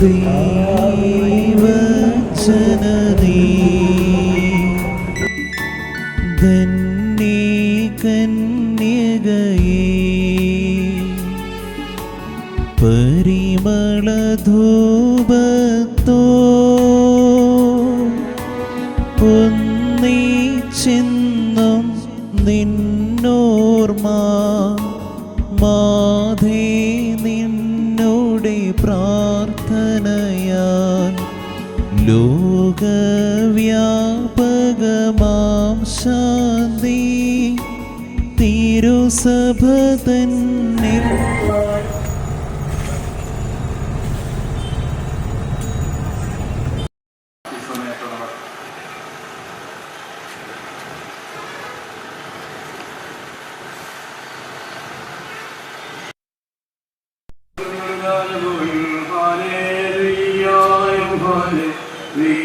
ദൈവജനനീ ധന്യേ കന്യകയേ പരിമളധൂപത്തോ ഒന്നിച്ചിന്നും നിന്നോർമ്മ മാധേ നിന്നോടെ പ്രാർത്ഥനയാൽ ലോകവ്യാപകമാം ശാന്തി. തിരുസഭ തന്നെ ഈ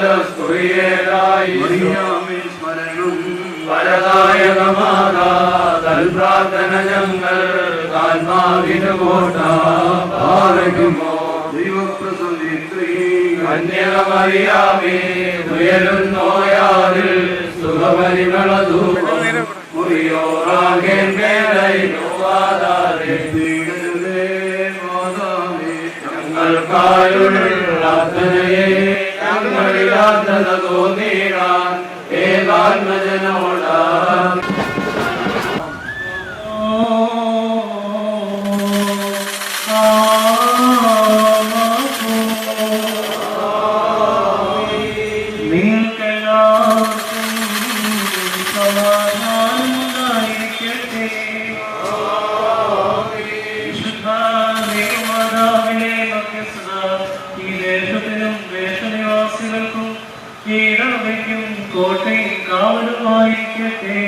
സൗവന്മാലസ്തുയേരായി പരദായകമാകാ തൽപ്രാർത്ഥന ഞങ്ങൾ ആത്മാവിന് കോട്ട പാറയ്ക്കുമോ കന്യകമറിയാമേ ഉയരുന്നോയാതിൽ സുഖപരിമളധൂപം. മുറിയോറാകേൻ മേലൈവാദാരേ ഞങ്ങൾക്കായുള്ള പ്രാർത്ഥനയെ ഞങ്ങളില്ലാത്തത് തോന്നിയിടാൻ ഏകാത്മജനോടാ കോട്ടയും ദേശത്തിനും ദേശനിവാസികൾക്കും ആമോ കോട്ടയും കാവലുമായിരിക്കട്ടെ.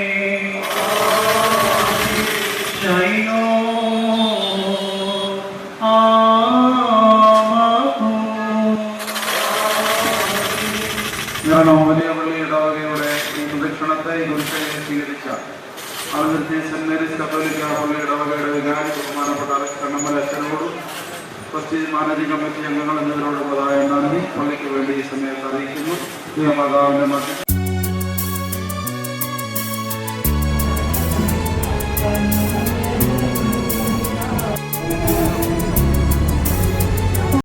പള്ളിയുടെ വകയുടെ ഈ പ്രദക്ഷിണത്തെ ഈ കുറിച്ച് സ്വീകരിച്ച ആളുകൾക്ക് സെന്റ് മേരീസ് കത്തോലിക്ക പ്രസ്റ്റീജ് മാനേജിംഗ് കമ്മിറ്റി അംഗങ്ങൾ എന്നിവരോടുള്ളതായ നന്ദി. പള്ളിക്ക് വേണ്ടി ഈ സമയത്ത് അറിയിക്കുന്നു.